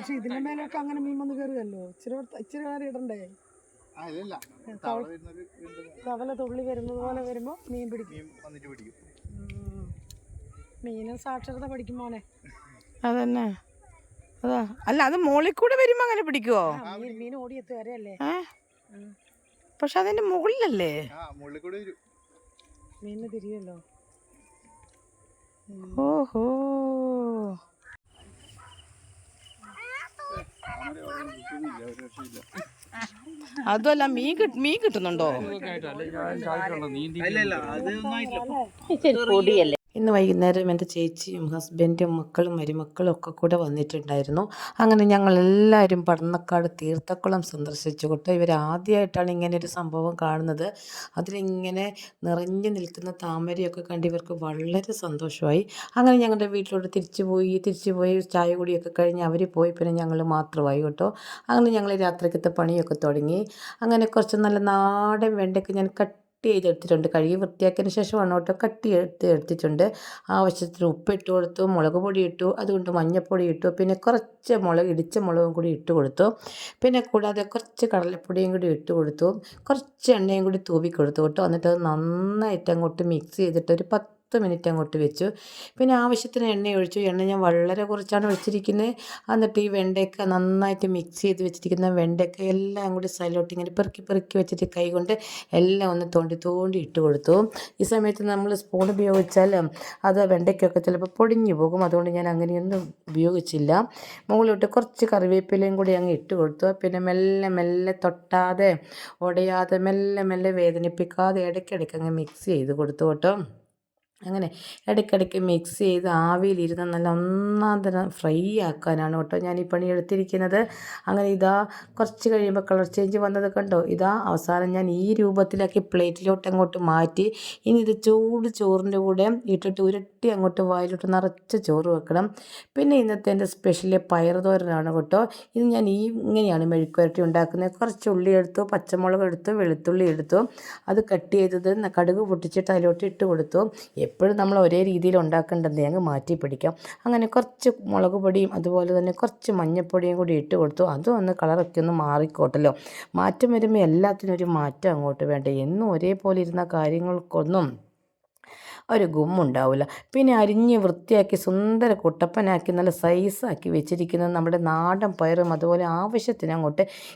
പക്ഷെ ഇതിന്റെ മേലൊക്കെ അങ്ങനെ മീൻ വന്ന് കയറുകയല്ലോ? ഇച്ചിരി ഇച്ചിരി നേരം ഇടണ്ടേ? തവല തുള്ളി വരുന്നത് പോലെ വരുമ്പോ മീൻ പിടിക്കും. മീനും സാക്ഷരത പഠിക്കും മോനെ. അതന്നെ. അതാ. അല്ല അത് മോളിൽ കൂടെ വരുമ്പോ അങ്ങനെ പിടിക്കുവോ? മീൻ ഓടിയെത്തു വരെയല്ലേ പക്ഷെ അതിന്റെ മുകളിലല്ലേ? മുകളിൽ മീനിന് തിരിയല്ലോ ഓഹോ. അതുമല്ല മീൻ കിട്ട മീൻ കിട്ടുന്നുണ്ടോ? ഇല്ല ഇല്ല അത് ഒന്നായിട്ടില്ല ഇന്ന് വൈകുന്നേരം എന്റെ ചേച്ചിയും ഹസ്ബൻഡും മക്കളും മരുമക്കളും ഒക്കെ കൂടെ വന്നിട്ടുണ്ടായിരുന്നു. അങ്ങനെ ഞങ്ങളെല്ലാവരും പടന്നക്കാട് തീർത്ഥക്കുളം സന്ദർശിച്ചു കേട്ടോ. ഇവർ ആദ്യമായിട്ടാണ് ഇങ്ങനെ ഒരു സംഭവം കാണുന്നത്. അതിലിങ്ങനെ നിറഞ്ഞു നിൽക്കുന്ന താമരയൊക്കെ കണ്ട് ഇവർക്ക് വളരെ സന്തോഷമായി. അങ്ങനെ ഞങ്ങളുടെ വീട്ടിലോട്ട് തിരിച്ചു പോയി തിരിച്ചു പോയി ചായ കുടിയൊക്കെ കഴിഞ്ഞ് അവർ പോയി. പിന്നെ ഞങ്ങൾ മാത്രമായി കേട്ടോ. അങ്ങനെ ഞങ്ങൾ രാത്രിക്കത്തെ പണിയൊക്കെ തുടങ്ങി. അങ്ങനെ കുറച്ച് നല്ല നാടൻ വെണ്ടയ്ക്ക് ഞാൻ കട്ട് കട്ട് ചെയ്തെടുത്തിട്ടുണ്ട്. കഴുകി വൃത്തിയാക്കിയതിന് ശേഷമാണ് കേട്ടോ കട്ട് ചെയ്ത് എടുത്തിട്ടുണ്ട്. ആവശ്യത്തിന് ഉപ്പിട്ട് കൊടുത്തു മുളക് പൊടി ഇട്ടു അതുകൊണ്ട് മഞ്ഞൾപ്പൊടി ഇട്ടു പിന്നെ കുറച്ച് മുളക് ഇടിച്ച മുളകും കൂടി ഇട്ട് കൊടുത്തു. പിന്നെ കൂടാതെ കുറച്ച് കടലപ്പൊടിയും കൂടി ഇട്ട് കൊടുത്തു. കുറച്ച് എണ്ണയും കൂടി തൂവി കൊടുത്തു. കേട്ടോ എന്നിട്ട് അത് നന്നായിട്ട് അങ്ങോട്ട് മിക്സ് ചെയ്തിട്ട് ഒരു പത്ത് മിനിറ്റ് അങ്ങോട്ട് വെച്ചു. പിന്നെ ആവശ്യത്തിന് എണ്ണ ഒഴിച്ചു. എണ്ണ ഞാൻ വളരെ കുറച്ചാണ് ഒഴിച്ചിരിക്കുന്നത് എന്നിട്ട് ഈ വെണ്ടയ്ക്ക നന്നായിട്ട് മിക്സ് ചെയ്ത് വെച്ചിരിക്കുന്ന വെണ്ടയ്ക്ക എല്ലാം കൂടി സൈലോട്ട് ഇങ്ങനെ പെറുക്കി പെറുക്കി വെച്ചിട്ട് കൈ കൊണ്ട് എല്ലാം ഒന്ന് തോണ്ടി തോണ്ടി ഇട്ട് കൊടുത്തു. ഈ സമയത്ത് നമ്മൾ സ്പൂൺ ഉപയോഗിച്ചാൽ അത് വെണ്ടയ്ക്കൊക്കെ ചിലപ്പോൾ പൊടിഞ്ഞു പോകും. അതുകൊണ്ട് ഞാൻ അങ്ങനെയൊന്നും ഉപയോഗിച്ചില്ല. മുകളിലോട്ട് കുറച്ച് കറിവേപ്പിലയും കൂടി അങ്ങ് ഇട്ട് കൊടുത്തു. പിന്നെ മെല്ലെ മെല്ലെ തൊട്ടാതെ ഉടയാതെ മെല്ലെ മെല്ലെ വേദനിപ്പിക്കാതെ ഇടയ്ക്കിടയ്ക്ക് അങ്ങ് മിക്സ് ചെയ്ത് കൊടുത്തു കേട്ടോ. അങ്ങനെ ഇടയ്ക്കിടയ്ക്ക് മിക്സ് ചെയ്ത് ആവിയിലിരുന്ന് നല്ല ഒന്നാന്തരം തരം ഫ്രൈ ആക്കാനാണ് കേട്ടോ ഞാൻ ഈ പണി എടുത്തിരിക്കുന്നത് അങ്ങനെ ഇതാ കുറച്ച് കഴിയുമ്പോൾ കളർ ചേഞ്ച് വന്നത് കണ്ടോ? ഇതാ അവസാനം ഞാൻ ഈ രൂപത്തിലാക്കി പ്ലേറ്റിലോട്ട് അങ്ങോട്ട് മാറ്റി. ഇനി ഇത് ചൂട് ചോറിന്റെ കൂടെ ഇട്ടിട്ട് ഉരുട്ടി അങ്ങോട്ട് വായിലോട്ട് നിറച്ച് ചോറ് വെക്കണം. പിന്നെ ഇന്നത്തെ എന്റെ സ്പെഷ്യൽ പയറുതോരനാണ് കേട്ടോ. ഇത് ഞാൻ ഈ ഇങ്ങനെയാണ് മെഴുക്കുരട്ടി ഉണ്ടാക്കുന്നത് കുറച്ച് ഉള്ളി എടുത്തു പച്ചമുളക് എടുത്തു വെളുത്തുള്ളി എടുത്തു. അത് കട്ട് ചെയ്തത് കടുക് പൊട്ടിച്ചിട്ട് അതിലോട്ട് ഇട്ട് കൊടുത്തു. എപ്പോഴും നമ്മൾ ഒരേ രീതിയിൽ ഉണ്ടാക്കേണ്ടത് അങ്ങ് മാറ്റി പിടിക്കാം. അങ്ങനെ കുറച്ച് മുളക് പൊടിയും അതുപോലെ തന്നെ കുറച്ച് മഞ്ഞൾപ്പൊടിയും കൂടി ഇട്ട് കൊടുത്തു. അതും ഒന്ന് കളറൊക്കെ ഒന്ന് മാറിക്കോട്ടല്ലോ. മാറ്റം വരുമ്പോൾ എല്ലാത്തിനും ഒരു മാറ്റം അങ്ങോട്ട് വേണ്ട? എന്നും ഒരേപോലെ ഇരുന്ന കാര്യങ്ങൾക്കൊന്നും ഒരു ഗുമ്മുണ്ടാവില്ല പിന്നെ അരിഞ്ഞ് വൃത്തിയാക്കി സുന്ദര കുട്ടപ്പനാക്കി നല്ല സൈസാക്കി വെച്ചിരിക്കുന്നത് നമ്മുടെ നാടൻ പയറും അതുപോലെ ആവശ്യത്തിന് അങ്ങോട്ട്